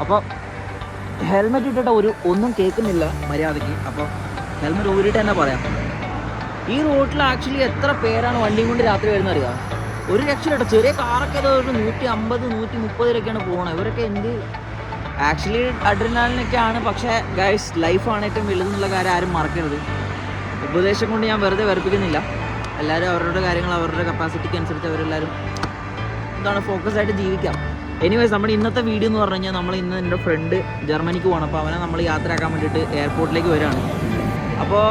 അപ്പോൾ ഹെൽമെറ്റ് ഇട്ടിട്ട് ഒരു ഒന്നും കേൾക്കുന്നില്ല മര്യാദയ്ക്ക്. അപ്പോൾ ഹെൽമെറ്റ് ഊരിട്ട് തന്നെ പറയാം. ഈ റോട്ടിൽ ആക്ച്വലി എത്ര പേരാണ് വണ്ടിയും കൊണ്ട് രാത്രി വരുന്നത് അറിയാം? ഒരു രക്ഷയില്ല ചെറിയ കാറൊക്കെ ഏതോ ഒരു നൂറ്റി അമ്പത് നൂറ്റി മുപ്പതിലൊക്കെയാണ് പോകുന്നത് ഇവരൊക്കെ എന്ത്? ആക്ച്വലി അഡ്രിനാലിനൊക്കെയാണ് പക്ഷേ ഗൈസ് ലൈഫാണ് ഏറ്റവും വലുതെന്നുള്ള കാര്യം ആരും മറക്കരുത്. ഉപദേശം കൊണ്ട് ഞാൻ വെറുതെ വെറുപ്പിക്കുന്നില്ല. എല്ലാവരും അവരുടെ കാര്യങ്ങൾ അവരുടെ കപ്പാസിറ്റിക്ക് അനുസരിച്ച് അവരെല്ലാവരും എന്താണ് ഫോക്കസ് ആയിട്ട് ജീവിക്കാം. എനിവേസ് നമ്മുടെ ഇന്നത്തെ വീഡിയോ എന്ന് പറഞ്ഞു കഴിഞ്ഞാൽ നമ്മൾ ഇന്ന് എന്റെ ഫ്രണ്ട് ജർമ്മനിക്ക് പോകണം അപ്പോൾ അവനെ നമ്മൾ യാത്രയാക്കാൻ വേണ്ടിയിട്ട് എയർപോർട്ടിലേക്ക് വരികയാണ് അപ്പോൾ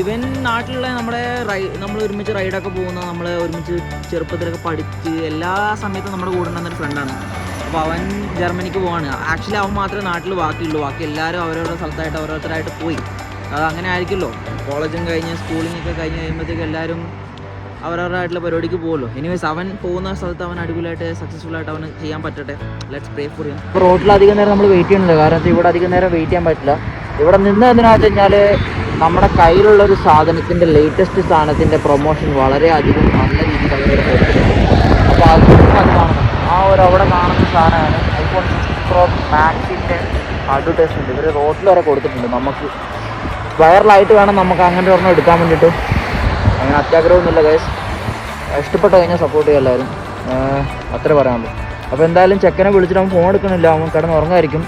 ഇവൻ നാട്ടിലുള്ള നമ്മുടെ റൈ നമ്മൾ ഒരുമിച്ച് റൈഡൊക്കെ പോകുന്ന നമ്മൾ ഒരുമിച്ച് ചെറുപ്പത്തിലൊക്കെ പഠിച്ച് എല്ലാ സമയത്തും നമ്മുടെ കൂടെ ഉണ്ടെന്നൊരു ഫ്രണ്ടാണ് അപ്പോൾ അവൻ ജർമ്മനിക്ക് പോവാണ്. ആക്ച്വലി അവൻ മാത്രമേ നാട്ടിൽ ബാക്കിയുള്ളൂ. ബാക്കി എല്ലാവരും അവരവരുടെ സ്ഥലത്തായിട്ട് ഓരോരുത്തരായിട്ട് പോയി. അത് അങ്ങനെ ആയിരിക്കുമല്ലോ. കോളേജും കഴിഞ്ഞ് സ്കൂളിങ്ങൊക്കെ കഴിഞ്ഞ് കഴിയുമ്പോഴത്തേക്ക് എല്ലാവരും അവരവരുടെ ആയിട്ടുള്ള പരിപാടിക്ക് പോകുമല്ലോ എനിവേസ് അവൻ പോകുന്ന സ്ഥലത്ത് അവൻ അടിപൊളിയായിട്ട് സക്സസ്ഫുൾ ആയിട്ട് അവന് ചെയ്യാൻ പറ്റട്ടെ. ലെറ്റ്സ് പ്രേ ഫോർ ഹിം ഇപ്പോൾ റോഡിൽ അധികം നേരം നമ്മൾ വെയിറ്റ് ചെയ്യുന്നില്ല. കാരണം ഇവിടെ അധികം നേരം വെയിറ്റ് ചെയ്യാൻ പറ്റില്ല. ഇവിടെ നിന്ന് എന്തിനാണെന്ന് വെച്ചാൽ നമ്മുടെ കയ്യിലുള്ള ഒരു സാധനത്തിന്റെ ലേറ്റസ്റ്റ് സാധനത്തിന്റെ പ്രൊമോഷൻ വളരെ അധികം നല്ല രീതിയിൽ അവർ അപ്പോൾ അത് കാണണം ആ ഒരു അവിടെ കാണുന്ന സാധനമാണ് ഐഫോൺ സിക്സ് പ്രോ മാക്സിന്റെ അഡ്വർടൈസ്മെന്റ് ഇവർ റോഡിൽ വരെ കൊടുത്തിട്ടുണ്ട്. നമുക്ക് വൈറലായിട്ട് വേണം നമുക്ക് അങ്ങനെ ഒരെണ്ണം എടുക്കാൻ വേണ്ടിയിട്ട്. അങ്ങനെ അത്യാഗ്രഹമൊന്നുമില്ല ഗൈസ് ഇഷ്ടപ്പെട്ട് കഴിഞ്ഞാൽ സപ്പോർട്ട് ചെയ്യുക എല്ലാവരും. അത്ര പറയാനുള്ളൂ. അപ്പോൾ എന്തായാലും ചെക്കനെ വിളിച്ചിട്ട് അവൻ ഫോൺ എടുക്കണില്ല. അവൻ കിടന്ന് ഉറങ്ങായിരിക്കും.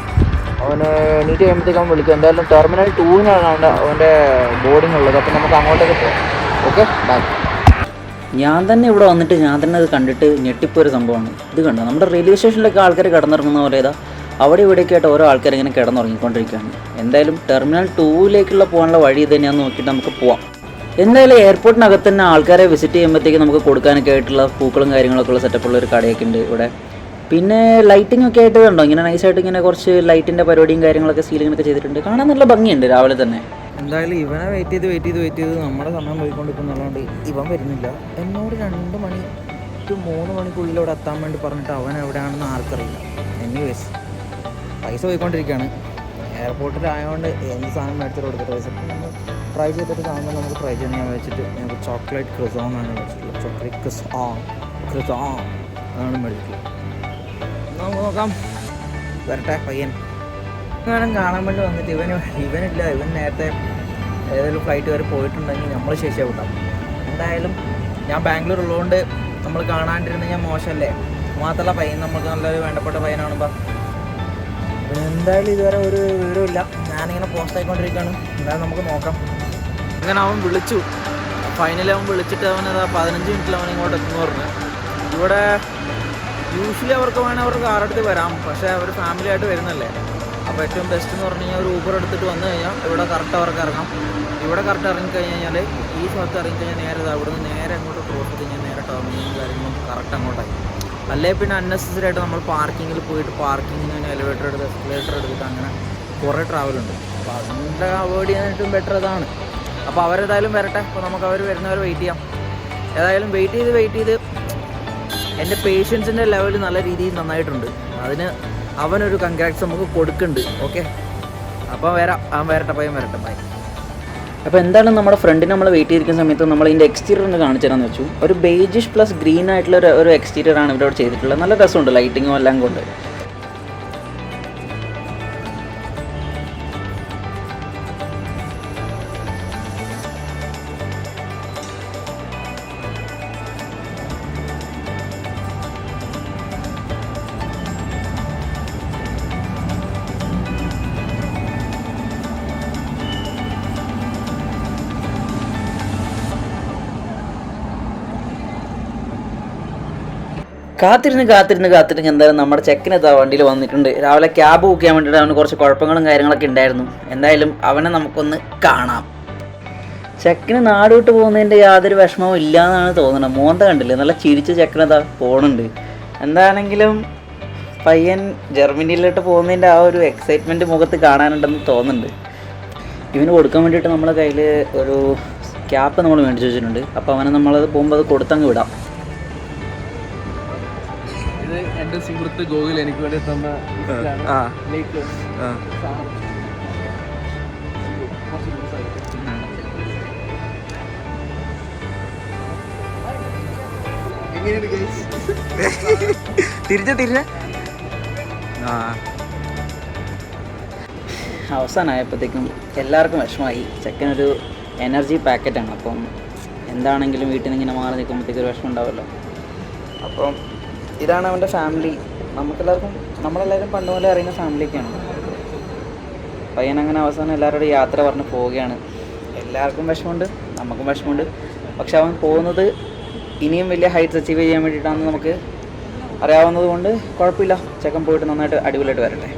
അവന് എണീറ്റ് കഴിയുമ്പോഴത്തേക്ക് അവൻ വിളിക്കും. എന്തായാലും ടെർമിനൽ ടൂവിനാണ് അവന്റെ അവന്റെ ബോർഡിംഗ് ഉള്ളത്. അപ്പോൾ നമുക്ക് അങ്ങോട്ടേക്ക് പോകാം ഓക്കെ ബൈ ഞാൻ തന്നെ ഇവിടെ വന്നിട്ട് ഞാൻ തന്നെ അത് കണ്ടിട്ട് ഞെട്ടിപ്പോയൊരു സംഭവമാണ്. ഇത് കണ്ടോ? നമ്മുടെ റെയിൽവേ സ്റ്റേഷനിലൊക്കെ ആൾക്കാർ കിടന്നിറങ്ങുന്ന പോലെ ഇതാ. അവിടെ ഇവിടെയൊക്കെ ആയിട്ട് ഓരോ ആൾക്കാർ ഇങ്ങനെ കിടന്നുറങ്ങിക്കൊണ്ടിരിക്കുകയാണ്. എന്തായാലും ടെർമിനൽ ടൂവിലേക്കുള്ള പോകാനുള്ള വഴി ഇത് നോക്കിയിട്ട് നമുക്ക് പോവാം. എന്തായാലും എയർപോർട്ടിനകത്ത് തന്നെ ആൾക്കാരെ വിസിറ്റ് ചെയ്യുമ്പോഴത്തേക്ക് നമുക്ക് കൊടുക്കാനൊക്കെ ആയിട്ടുള്ള പൂക്കളും കാര്യങ്ങളൊക്കെ ഉള്ള സെറ്റപ്പുള്ള ഒരു കടയൊക്കെ ഉണ്ട് ഇവിടെ. പിന്നെ ലൈറ്റിംഗ് ഒക്കെ ആയിട്ട് കണ്ടോ? ഇങ്ങനെ നൈസായിട്ട് ഇങ്ങനെ കുറച്ച് ലൈറ്റിന്റെ പരിപാടിയും കാര്യങ്ങളൊക്കെ സീലിങ്ങൊക്കെ ചെയ്തിട്ടുണ്ട്. കാണാൻ നല്ല ഭംഗിയുണ്ട് രാവിലെ തന്നെ. എന്തായാലും ഇവനെ വെയിറ്റ് ചെയ്ത് വെയിറ്റ് ചെയ്ത് വെയിറ്റ് ചെയ്ത് നമ്മുടെ സമയം പോയിക്കൊണ്ടിരിക്കുന്നതുകൊണ്ട് ഇവൻ വരുന്നില്ല. എന്നോട് രണ്ട് മണി ടു മൂന്ന് മണിക്കുള്ളിൽ ഇവിടെ എത്താൻ വേണ്ടി പറഞ്ഞിട്ട് അവൻ എവിടെയാണെന്ന് ആർക്കറിയില്ല. എനിവേസ് പൈസ പോയിക്കൊണ്ടിരിക്കുകയാണ്. എയർപോർട്ടിലായതുകൊണ്ട് എന്ത് സാധനം മേടിച്ചിട്ട് കൊടുത്തിട്ട് നമ്മൾ ട്രൈ ചെയ്തിട്ട് സാധനം നമുക്ക് ട്രൈ ചെയ്യാൻ ഞാൻ വെച്ചിട്ട് ഞങ്ങൾക്ക് ചോക്ലേറ്റ് ക്രിസോൺ ആണ് മേടിച്ചിട്ടുള്ളത്. ചോക്ലേറ്റ് ക്രിസോ ക്രിസോ അതാണ് മേടിച്ചിട്ടുള്ളത്. നമുക്ക് നോക്കാം. വരട്ടെ പയ്യൻ. വേണം കാണാൻ വേണ്ടി വന്നിട്ട് ഇവന് ഇവനില്ല ഇവൻ നേരത്തെ ഏതെങ്കിലും ഫ്ലൈറ്റ് വരെ പോയിട്ടുണ്ടെങ്കിൽ നമ്മൾ ശേഷിയാവൂട്ടാം എന്തായാലും ഞാൻ ബാംഗ്ലൂർ ഉള്ളതുകൊണ്ട് നമ്മൾ കാണാണ്ടിരുന്ന ഞാൻ മോശമല്ലേ മാത്രമല്ല പയ്യൻ നമുക്ക് നല്ലൊരു വേണ്ടപ്പെട്ട പയ്യനാണ് എന്തായാലും ഇതുവരെ ഒരു വിവരമില്ല ഞാനിങ്ങനെ പോസ്റ്റ് ആയിക്കൊണ്ടിരിക്കുകയാണ് എന്തായാലും നമുക്ക് നോക്കാം. അങ്ങനെ അവൻ വിളിച്ചു. ഫൈനലി അവൻ വിളിച്ചിട്ട് അവൻ അതാ പതിനഞ്ച് മിനിറ്റിൽ അവൻ ഇങ്ങോട്ട് എത്തുന്നു പറഞ്ഞു. ഇവിടെ യൂഷ്വലി അവർക്ക് വേണേൽ അവർക്ക് കാറെടുത്ത് വരാം. പക്ഷേ അവർ ഫാമിലി ആയിട്ട് വരുന്നല്ലേ? അപ്പോൾ ഏറ്റവും ബെസ്റ്റ് എന്ന് പറഞ്ഞു കഴിഞ്ഞാൽ ഒരു ഊബർ എടുത്തിട്ട് വന്നു കഴിഞ്ഞാൽ ഇവിടെ കറക്റ്റ് അവർക്ക് ഇറങ്ങാം. ഇവിടെ കറക്റ്റ് ഇറങ്ങിക്കഴിഞ്ഞ് കഴിഞ്ഞാൽ ഈ സ്ഥലത്ത് ഇറങ്ങിക്കഴിഞ്ഞാൽ നേരെ ദാ അവിടുന്ന് നേരെ അങ്ങോട്ട് ക്രോസ് ചെയ്ത് കഴിഞ്ഞാൽ നേരെ ടെർമിനലും കാര്യങ്ങളും കറക്റ്റ് അങ്ങോട്ടായി. അല്ലേ പിന്നെ അൺനെസസറി ആയിട്ട് നമ്മൾ പാർക്കിങ്ങിൽ പോയിട്ട് പാർക്കിങ്ങിന് എലിവേറ്റർ എടുത്ത് എസ്കലേറ്റർ എടുത്തിട്ട് അങ്ങനെ കുറേ ട്രാവൽ ഉണ്ട്. അപ്പോൾ അതിന്റെ അവോയ്ഡ് ചെയ്യാനായിട്ടും ബെറ്റർ അതാണ് അപ്പോൾ അവരേതായാലും വരട്ടെ. അപ്പോൾ നമുക്ക് അവർ വരുന്നവർ വെയിറ്റ് ചെയ്യാം. ഏതായാലും വെയിറ്റ് ചെയ്ത് വെയിറ്റ് ചെയ്ത് എന്റെ പേഷ്യൻസിന്റെ ലെവൽ നല്ല രീതിയിൽ നന്നായിട്ടുണ്ട്. അതിന് അവനൊരു കൺഗ്രാറ്റ്സ് നമുക്ക് കൊടുക്കുന്നുണ്ട്. ഓക്കെ അപ്പോൾ വരാം. അവൻ വരട്ടെ പയ്യൻ വരട്ടെ. ബൈ അപ്പോൾ എന്താണ് നമ്മുടെ ഫ്രണ്ടിന് നമ്മൾ വെയിറ്റ് ചെയ്തിരിക്കുന്ന സമയത്ത് നമ്മൾ ഇതിന്റെ എക്സ്റ്റീരിയർ ഒന്ന് കാണിച്ചു തരാമെന്ന് വെച്ചു. ഒരു ബേജിഷ് പ്ലസ് ഗ്രീൻ ആയിട്ടുള്ള ഒരു എക്സ്റ്റീരിയർ ആണ് ഇവിടെ ചെയ്തിട്ടുള്ളത്. നല്ല രസമുണ്ട് ലൈറ്റിങ്ങും എല്ലാം കൊണ്ട്. കാത്തിരുന്ന് കാത്തിരുന്ന് കാത്തിരുന്ന് എന്തായാലും നമ്മുടെ ചെക്കനെത്താ വണ്ടിയിൽ വന്നിട്ടുണ്ട്. രാവിലെ ക്യാബ് ബുക്ക് ചെയ്യാൻ വേണ്ടിയിട്ട് അവന് കുറച്ച് കുഴപ്പങ്ങളും കാര്യങ്ങളൊക്കെ ഉണ്ടായിരുന്നു. എന്തായാലും അവനെ നമുക്കൊന്ന് കാണാം. ചെക്കന് നാട് വിട്ട് പോകുന്നതിന്റെ യാതൊരു വിഷമവും ഇല്ല എന്നാണ് തോന്നുന്നത്. മോന്ത കണ്ടില്ലേ? നല്ല ചിരിച്ച് ചെക്കനെതാ പോണുണ്ട്. എന്താണെങ്കിലും പയ്യൻ ജർമ്മനിയിലോട്ട് പോകുന്നതിന്റെ ആ ഒരു എക്സൈറ്റ്മെന്റ് മുഖത്ത് കാണാനുണ്ടെന്ന് തോന്നുന്നുണ്ട്. ഇവന് കൊടുക്കാൻ വേണ്ടിയിട്ട് നമ്മുടെ കയ്യിൽ ഒരു ക്യാപ്പ് നമ്മൾ മേടിച്ച് വെച്ചിട്ടുണ്ട്. അപ്പോൾ അവനെ നമ്മളത് പോകുമ്പോൾ അത് കൊടുത്തങ്ങ് വിടാം. എന്റെ സുഹൃത്ത് ഗോകുൽ എനിക്ക് വേണ്ടി തന്ന? തിരിച്ച തിരിച്ച ആ. അവസാനമായപ്പോഴത്തേക്കും എല്ലാവർക്കും വിഷമമായി. ചെക്കനൊരു എനർജി പാക്കറ്റാണ് അപ്പം എന്താണെങ്കിലും വീട്ടിൽ നിന്ന് ഇങ്ങനെ മാറി നിൽക്കുമ്പോഴത്തേക്ക് ഒരു വിഷമം ഉണ്ടാവുമല്ലോ. അപ്പം ഇതാണ് അവന്റെ ഫാമിലി നമുക്കെല്ലാവർക്കും നമ്മളെല്ലാവരും പണ്ട് പോലെ അറിയുന്ന ഫാമിലിയൊക്കെയാണ് പയ്യൻ അങ്ങനെ അവസാനം എല്ലാവരോടും യാത്ര പറഞ്ഞ് പോവുകയാണ്. എല്ലാവർക്കും വിഷമമുണ്ട് നമുക്കും വിഷമമുണ്ട്. പക്ഷെ അവൻ പോകുന്നത് ഇനിയും വലിയ ഹൈറ്റ്സ് അച്ചീവ് ചെയ്യാൻ വേണ്ടിയിട്ടാണെന്ന് നമുക്ക് അറിയാവുന്നത് കൊണ്ട് കുഴപ്പമില്ല. ചെക്കൻ പോയിട്ട് നന്നായിട്ട് അടിപൊളിയായിട്ട് വരട്ടെ.